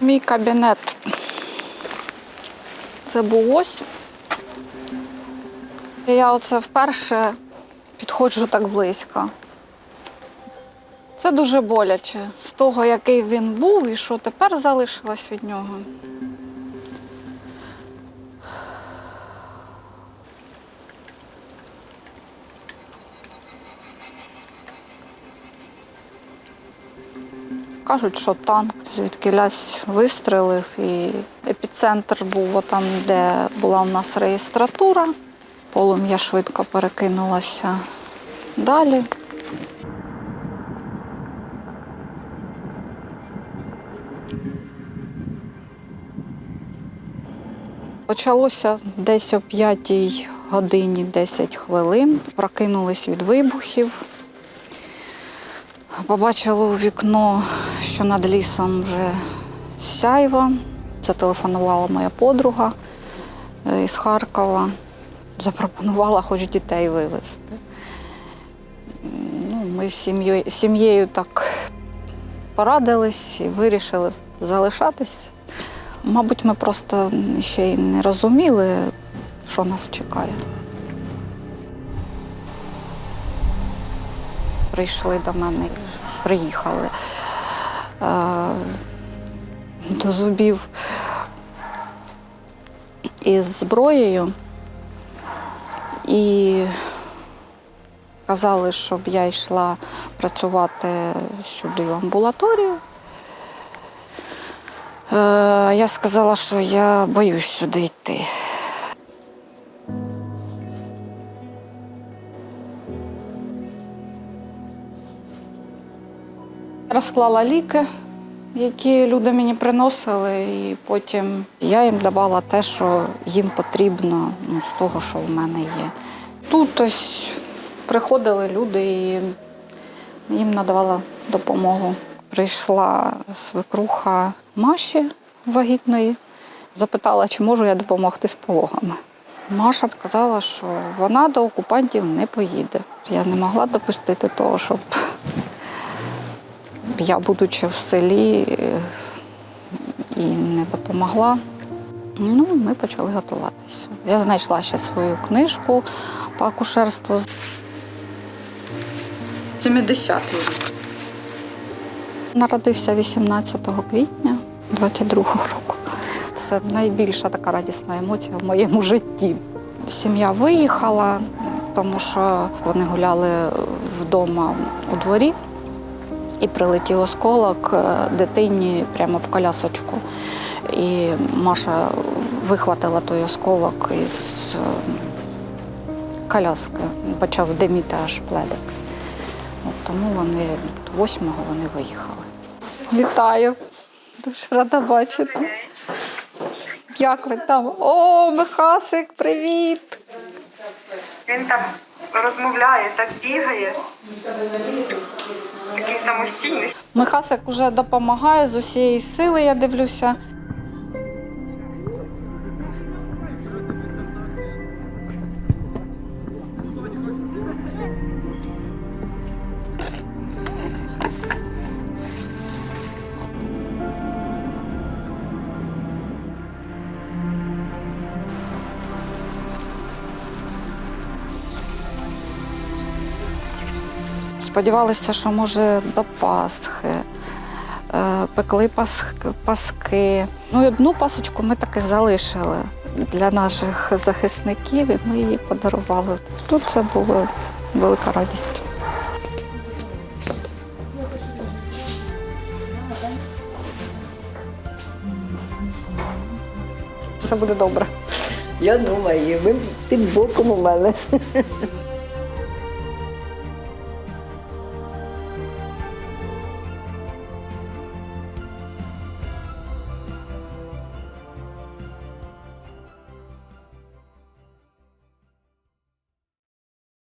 Мій кабінет. Це був ось. Я оце вперше підходжу так близько. Це дуже боляче з того, який він був і що тепер залишилось від нього. Кажуть, що танк звідкилясь вистрелив, і епіцентр був там, де була у нас реєстратура. Полум'я швидко перекинулося далі. Почалося десь о 5 годині 10 хвилин. Прокинулись від вибухів. Побачила у вікно, що над лісом вже сяйва. Зателефонувала моя подруга е, із Харкова. Запропонувала хоч дітей вивезти. Ну, ми з сім'єю, так порадились і вирішили залишатись. Мабуть, ми просто ще й не розуміли, що нас чекає. Прийшли до мене, приїхали е, до зубів із зброєю і казали, щоб я йшла працювати сюди в амбулаторію. Е, Я сказала, що я боюсь сюди йти. Розклала ліки, які люди мені приносили, і потім я їм давала те, що їм потрібно ну, з того, що в мене є. Тут ось приходили люди і їм надавала допомогу. Прийшла свекруха Маші вагітної, запитала, чи можу я допомогти з пологами. Маша сказала, що вона до окупантів не поїде. Я не могла допустити того, щоб я, будучи в селі, і не допомогла. Ну, ми почали готуватися. Я знайшла ще свою книжку по акушерству. 70-й рік. Народився 18 квітня 22-го року. Це найбільша така радісна емоція в моєму житті. Сім'я виїхала, тому що вони гуляли вдома у дворі і прилетів осколок е, дитині прямо в колясочку. І Маша вихватила той осколок із е, коляски, почав диміти аж пледик. От тому вони 8-го вони виїхали. Вітаю. Дуже рада бачити. Як ви там? О, Михасик, привіт! Він там розмовляє, так бігає. Такий самостійний. Михасик вже допомагає з усієї сили, я дивлюся. Сподівалися, що може до Пасхи. Е, Пекли паски. Ну і одну пасочку ми таки залишили для наших захисників, і ми її подарували. Тут це було велика радість. Все буде добре. Я думаю, ви під боком у мене.